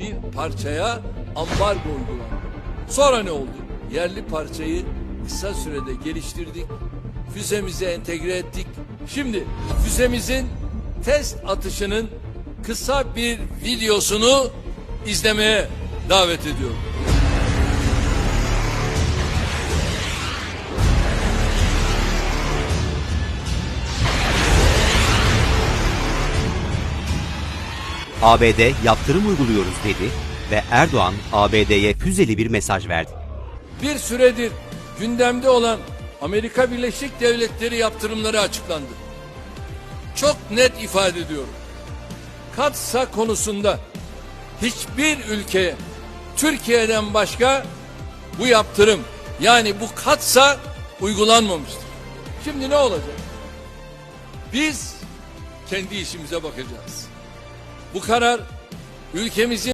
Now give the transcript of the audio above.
bir parçaya ambargo uygulandı. Sonra ne oldu? Yerli parçayı kısa sürede geliştirdik. Füzemize entegre ettik. Şimdi füzemizin test atışının kısa bir videosunu izlemeye davet ediyorum. ABD yaptırım uyguluyoruz dedi ve Erdoğan ABD'ye füzeli bir mesaj verdi. Bir süredir gündemde olan Amerika Birleşik Devletleri yaptırımları açıklandı. Çok net ifade ediyorum. Katsa konusunda hiçbir ülkeye Türkiye'den başka bu yaptırım yani bu katsa uygulanmamıştır. Şimdi ne olacak? Biz kendi işimize bakacağız. Bu karar ülkemizin